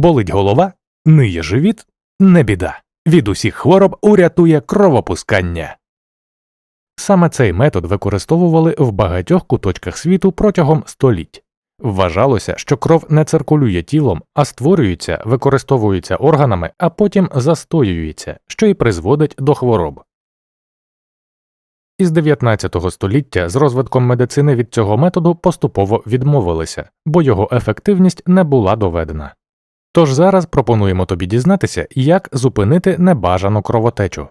Болить голова, ниє живіт, не біда. Від усіх хвороб урятує кровопускання. Саме цей метод використовували в багатьох куточках світу протягом століть. Вважалося, що кров не циркулює тілом, а створюється, використовується органами, а потім застоюється, що і призводить до хвороб. Із 19 століття з розвитком медицини від цього методу поступово відмовилися, бо його ефективність не була доведена. Тож зараз пропонуємо тобі дізнатися, як зупинити небажану кровотечу.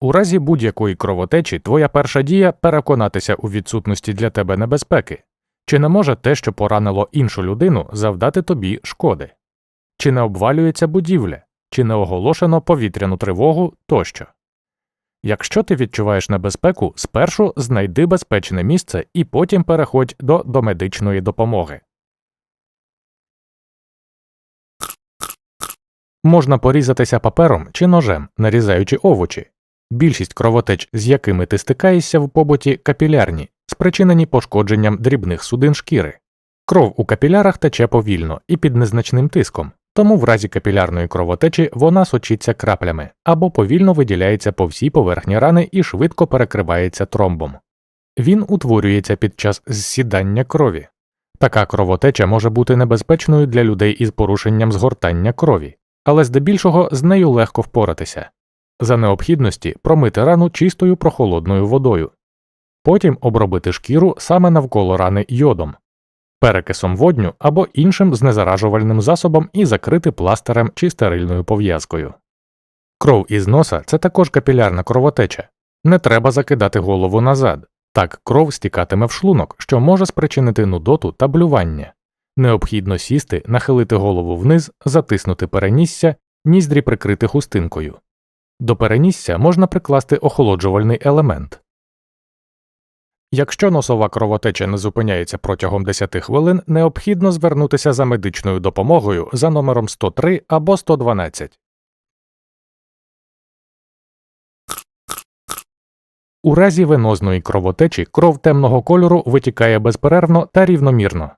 У разі будь-якої кровотечі твоя перша дія переконатися у відсутності для тебе небезпеки, чи не може те, що поранило іншу людину, завдати тобі шкоди, чи не обвалюється будівля, чи не оголошено повітряну тривогу тощо. Якщо ти відчуваєш небезпеку, спершу знайди безпечне місце і потім переходь до домедичної допомоги. Можна порізатися папером чи ножем, нарізаючи овочі. Більшість кровотеч, з якими ти стикаєшся в побуті, капілярні, спричинені пошкодженням дрібних судин шкіри. Кров у капілярах тече повільно і під незначним тиском, тому в разі капілярної кровотечі вона сочиться краплями або повільно виділяється по всій поверхні рани і швидко перекривається тромбом. Він утворюється під час зсідання крові. Така кровотеча може бути небезпечною для людей із порушенням згортання крові, але здебільшого з нею легко впоратися за необхідності промити рану чистою прохолодною водою, потім обробити шкіру саме навколо рани йодом, перекисом водню або іншим знезаражувальним засобом і закрити пластирем чи стерильною пов'язкою. Кров із носа це також капілярна кровотеча. Не треба закидати голову назад. Так кров стікатиме в шлунок, що може спричинити нудоту та блювання. Необхідно сісти, нахилити голову вниз, затиснути перенісся, ніздрі прикрити хустинкою. До перенісся можна прикласти охолоджувальний елемент. Якщо носова кровотеча не зупиняється протягом 10 хвилин, необхідно звернутися за медичною допомогою за номером 103 або 112. У разі венозної кровотечі кров темного кольору витікає безперервно та рівномірно.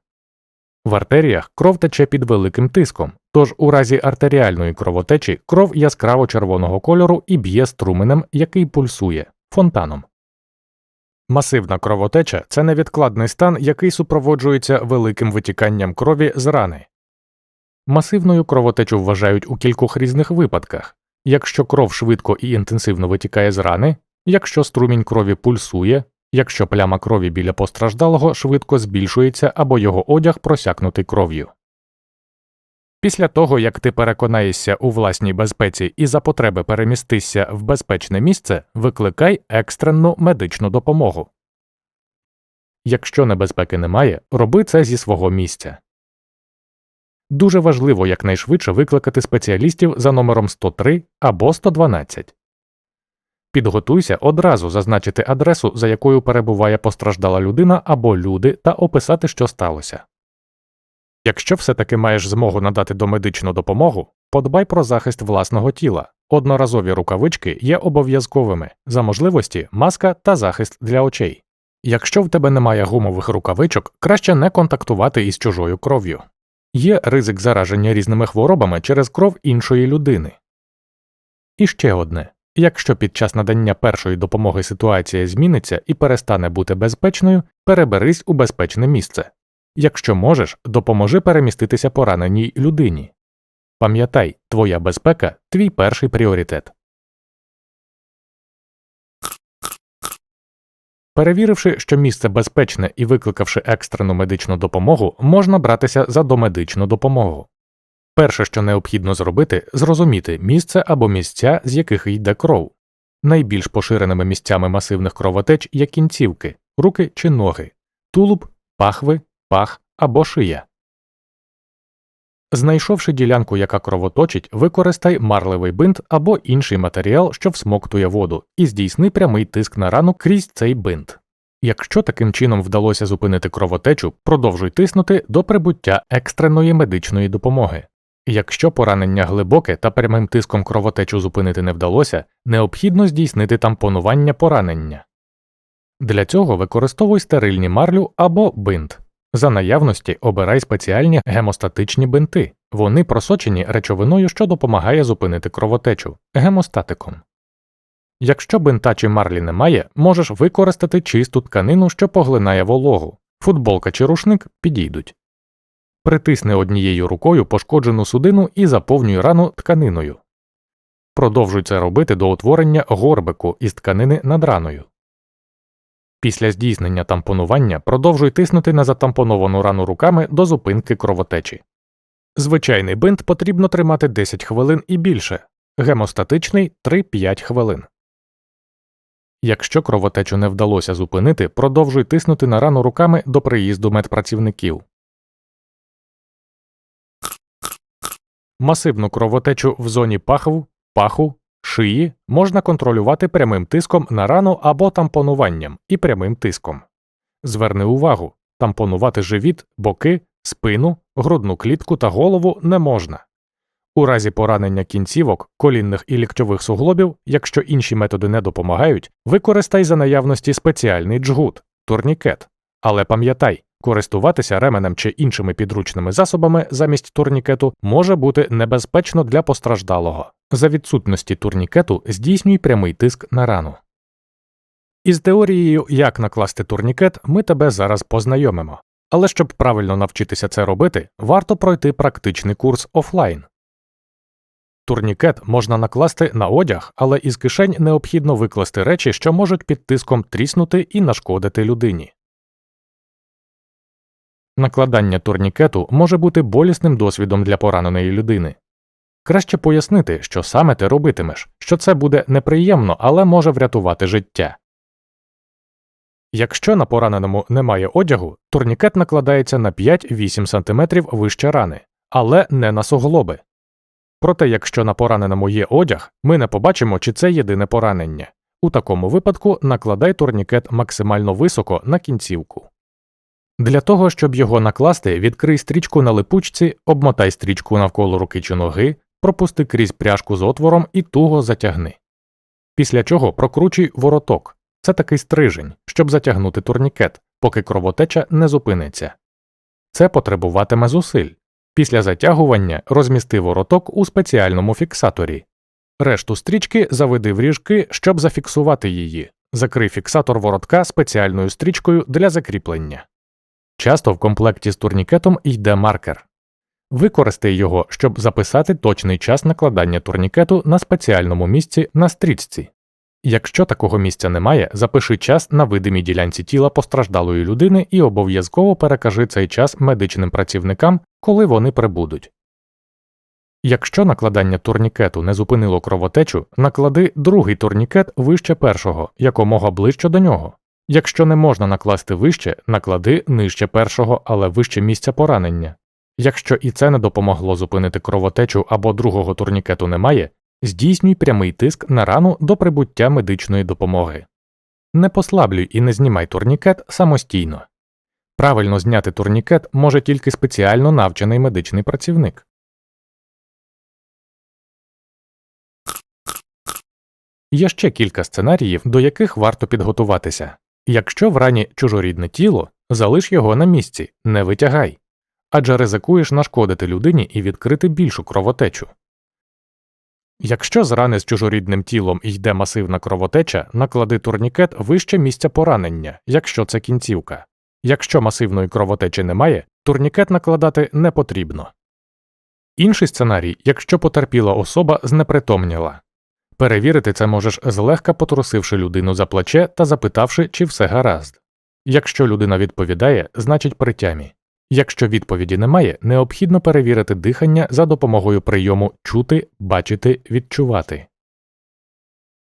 В артеріях кров тече під великим тиском, тож у разі артеріальної кровотечі кров яскраво червоного кольору і б'є струменем, який пульсує фонтаном. Масивна кровотеча це невідкладний стан, який супроводжується великим витіканням крові з рани. Масивною кровотечу вважають у кількох різних випадках якщо кров швидко і інтенсивно витікає з рани, якщо струмінь крові пульсує, якщо пляма крові біля постраждалого швидко збільшується або його одяг просякнутий кров'ю. Після того, як ти переконаєшся у власній безпеці і за потреби перемістишся в безпечне місце, викликай екстрену медичну допомогу. Якщо небезпеки немає, роби це зі свого місця. Дуже важливо якнайшвидше викликати спеціалістів за номером 103 або 112. Підготуйся одразу зазначити адресу, за якою перебуває постраждала людина або люди, та описати, що сталося. Якщо все таки маєш змогу надати домедичну допомогу, подбай про захист власного тіла. Одноразові рукавички є обов'язковими, за можливості маска та захист для очей. Якщо в тебе немає гумових рукавичок, краще не контактувати із чужою кров'ю. Є ризик зараження різними хворобами через кров іншої людини. І ще одне якщо під час надання першої допомоги ситуація зміниться і перестане бути безпечною, переберись у безпечне місце. Якщо можеш, допоможи переміститися пораненій людині. Пам'ятай, твоя безпека твій перший пріоритет. Перевіривши, що місце безпечне і викликавши екстрену медичну допомогу, можна братися за домедичну допомогу. Перше, що необхідно зробити, зрозуміти місце або місця, з яких йде кров. Найбільш поширеними місцями масивних кровотеч є кінцівки, руки чи ноги, тулуб, пахви, пах або шия. Знайшовши ділянку, яка кровоточить, використай марливий бинт або інший матеріал, що всмоктує воду, і здійсни прямий тиск на рану крізь цей бинт. Якщо таким чином вдалося зупинити кровотечу, продовжуй тиснути до прибуття екстреної медичної допомоги. Якщо поранення глибоке та прямим тиском кровотечу зупинити не вдалося, необхідно здійснити тампонування поранення. Для цього використовуй стерильні марлю або бинт. За наявності обирай спеціальні гемостатичні бинти. Вони просочені речовиною, що допомагає зупинити кровотечу гемостатиком. Якщо бинта чи марлі немає, можеш використати чисту тканину, що поглинає вологу. Футболка чи рушник підійдуть. Притисни однією рукою пошкоджену судину і заповнюй рану тканиною. Продовжуй це робити до утворення горбику із тканини над раною. Після здійснення тампонування продовжуй тиснути на затампоновану рану руками до зупинки кровотечі. Звичайний бинт потрібно тримати 10 хвилин і більше, гемостатичний 3-5 хвилин. Якщо кровотечу не вдалося зупинити, продовжуй тиснути на рану руками до приїзду медпрацівників. Масивну кровотечу в зоні пахв, паху, шиї можна контролювати прямим тиском на рану або тампонуванням і прямим тиском. Зверни увагу, тампонувати живіт, боки, спину, грудну клітку та голову не можна. У разі поранення кінцівок, колінних і ліктьових суглобів, якщо інші методи не допомагають, використай за наявності спеціальний джгут турнікет. Але пам'ятай, користуватися ременем чи іншими підручними засобами замість турнікету може бути небезпечно для постраждалого. За відсутності турнікету здійснюй прямий тиск на рану. Із теорією, як накласти турнікет, ми тебе зараз познайомимо. Але щоб правильно навчитися це робити, варто пройти практичний курс офлайн. Турнікет можна накласти на одяг, але із кишень необхідно викласти речі, що можуть під тиском тріснути і нашкодити людині. Накладання турнікету може бути болісним досвідом для пораненої людини. Краще пояснити, що саме ти робитимеш, що це буде неприємно, але може врятувати життя. Якщо на пораненому немає одягу, турнікет накладається на 5-8 см вище рани, але не на суглоби. Проте, якщо на пораненому є одяг, ми не побачимо, чи це єдине поранення. У такому випадку накладай турнікет максимально високо на кінцівку. Для того, щоб його накласти, відкрий стрічку на липучці, обмотай стрічку навколо руки чи ноги, пропусти крізь пряжку з отвором і туго затягни. Після чого прокручуй вороток це такий стрижень, щоб затягнути турнікет, поки кровотеча не зупиниться. Це потребуватиме зусиль. Після затягування розмісти вороток у спеціальному фіксаторі. Решту стрічки заведи в ріжки, щоб зафіксувати її. Закрий фіксатор воротка спеціальною стрічкою для закріплення. Часто в комплекті з турнікетом йде маркер. Використай його, щоб записати точний час накладання турнікету на спеціальному місці на стрічці. Якщо такого місця немає, запиши час на видимій ділянці тіла постраждалої людини і обов'язково перекажи цей час медичним працівникам, коли вони прибудуть. Якщо накладання турнікету не зупинило кровотечу, наклади другий турнікет вище першого, якомога ближче до нього. Якщо не можна накласти вище, наклади нижче першого, але вище місця поранення. Якщо і це не допомогло зупинити кровотечу або другого турнікету немає, здійснюй прямий тиск на рану до прибуття медичної допомоги. Не послаблюй і не знімай турнікет самостійно. Правильно зняти турнікет може тільки спеціально навчений медичний працівник. Є ще кілька сценаріїв, до яких варто підготуватися. Якщо в рані чужорідне тіло, залиш його на місці, не витягай, адже ризикуєш нашкодити людині і відкрити більшу кровотечу. Якщо з рани з чужорідним тілом йде масивна кровотеча, наклади турнікет вище місця поранення, якщо це кінцівка. Якщо масивної кровотечі немає, турнікет накладати не потрібно. Інший сценарій, якщо потерпіла особа знепритомніла. Перевірити це можеш злегка потрусивши людину за плече та запитавши, чи все гаразд. Якщо людина відповідає, значить при тямі. Якщо відповіді немає, необхідно перевірити дихання за допомогою прийому чути, бачити, відчувати.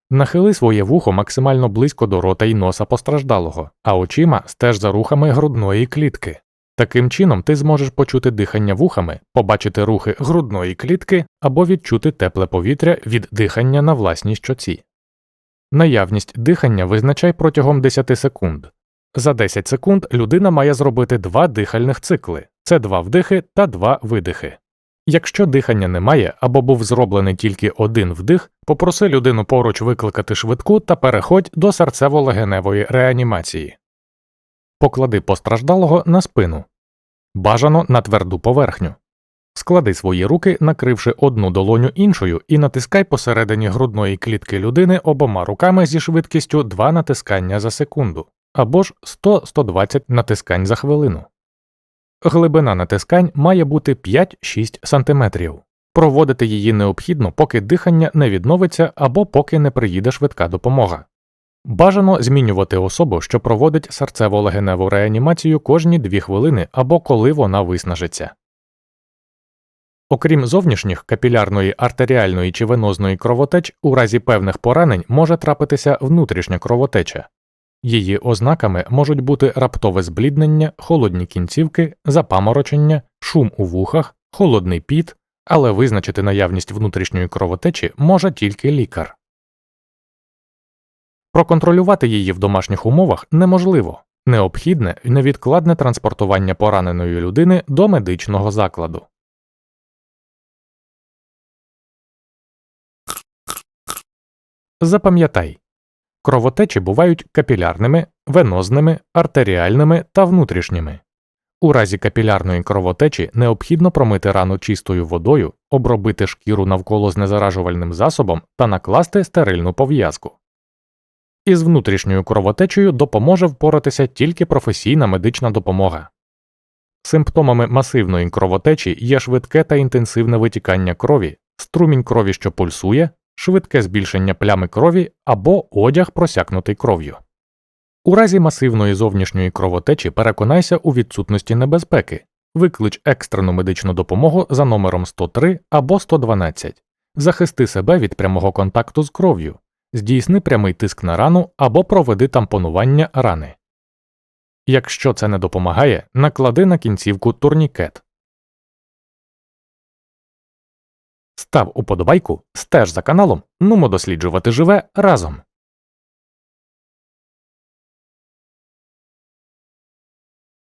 Нахили своє вухо максимально близько до рота й носа постраждалого, а очима стеж за рухами грудної клітки. Таким чином ти зможеш почути дихання вухами, побачити рухи грудної клітки або відчути тепле повітря від дихання на власній щоці. Наявність дихання визначай протягом 10 секунд. За 10 секунд людина має зробити два дихальних цикли це два вдихи та два видихи. Якщо дихання немає або був зроблений тільки один вдих, попроси людину поруч викликати швидку та переходь до серцево-легеневої реанімації. Поклади постраждалого на спину. Бажано на тверду поверхню. Склади свої руки, накривши одну долоню іншою, і натискай посередині грудної клітки людини обома руками зі швидкістю 2 натискання за секунду або ж 100-120 натискань за хвилину. Глибина натискань має бути 5-6 см. Проводити її необхідно, поки дихання не відновиться або поки не приїде швидка допомога. Бажано змінювати особу, що проводить серцево-легеневу реанімацію кожні 2 хвилини або коли вона виснажиться. Окрім зовнішніх капілярної, артеріальної чи венозної кровотеч, у разі певних поранень може трапитися внутрішня кровотеча. Її ознаками можуть бути раптове збліднення, холодні кінцівки, запаморочення, шум у вухах, холодний піт, але визначити наявність внутрішньої кровотечі може тільки лікар. Проконтролювати її в домашніх умовах неможливо необхідне невідкладне транспортування пораненої людини до медичного закладу. Запам'ятай кровотечі бувають капілярними, венозними, артеріальними та внутрішніми. У разі капілярної кровотечі необхідно промити рану чистою водою, обробити шкіру навколо знезаражувальним засобом та накласти стерильну пов'язку. Із внутрішньою кровотечею допоможе впоратися тільки професійна медична допомога. Симптомами масивної кровотечі є швидке та інтенсивне витікання крові, струмінь крові, що пульсує, швидке збільшення плями крові або одяг просякнутий кров'ю. У разі масивної зовнішньої кровотечі переконайся у відсутності небезпеки, виклич екстрену медичну допомогу за номером 103 або 112, захисти себе від прямого контакту з кров'ю, здійсни прямий тиск на рану або проведи тампонування рани. Якщо це не допомагає, наклади на кінцівку турнікет. Став уподобайку, стеж за каналом, нумо досліджувати живе разом.